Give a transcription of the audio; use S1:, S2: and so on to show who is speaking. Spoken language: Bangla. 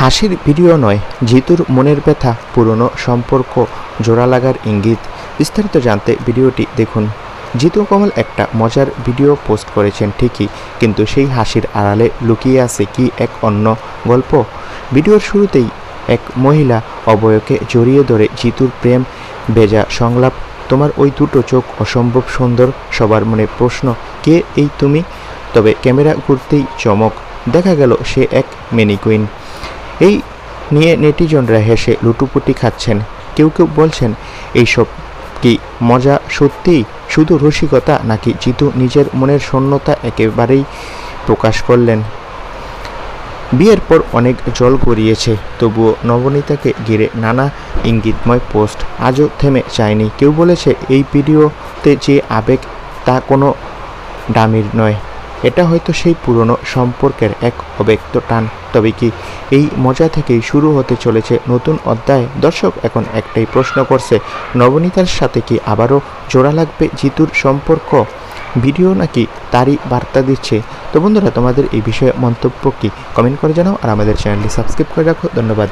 S1: হাসির ভিডিও নয়, জিতুর মনের ব্যথা, পুরনো সম্পর্ক, জোড়া লাগার ইঙ্গিত। বিস্তারিত জানতে ভিডিওটি দেখুন। জিতু কমল একটা মজার ভিডিও পোস্ট করেছেন ঠিকই, কিন্তু সেই হাসির আড়ালে লুকিয়ে আছে কি এক অন্য গল্প? ভিডিওর শুরুতেই এক মহিলা অবয়কে জড়িয়ে ধরে জিতুর প্রেম বেজা সংলাপ, তোমার ওই দুটো চোখ অসম্ভব সুন্দর, সবার মনে প্রশ্ন, কে এই তুমি? তবে ক্যামেরা ঘুরতেই চমক। দেখা গেল সে এক মেনি কুইন এই নিয়ে নেটিজনরা হেসে লুটুপুটি খাচ্ছেন। কেউ কেউ বলছেন, এইসব কি মজা সত্যিই শুধু রসিকতা নাকি জিতু নিজের মনের শূন্যতা একেবারেই প্রকাশ করলেন। বিয়ের পর অনেক জল গড়িয়েছে, তবুও নবনীতাকে ঘিরে নানা ইঙ্গিতময় পোস্ট আজও থেমে যায়নি। কেউ বলেছে, এই ভিডিওতে যে আবেগ, তা কোনো ডামির নয়। এটা হয়তো সেই পুরনো সম্পর্কের এক অব্যক্ত টান। তবে কি এই মজা থেকেই শুরু হতে চলেছে নতুন অধ্যায়? দর্শক, এখন একটাই প্রশ্ন করছে, নবনীতার সাথে কি আবারও জোড়া লাগবে জিতুর সম্পর্ক? ভিডিও নাকি তারই বার্তা দিচ্ছে। তো বন্ধুরা, তোমাদের এই বিষয়ে মন্তব্য কি? কমেন্ট করে জানাও আর আমাদের চ্যানেলটি সাবস্ক্রাইব করে রাখো। ধন্যবাদ।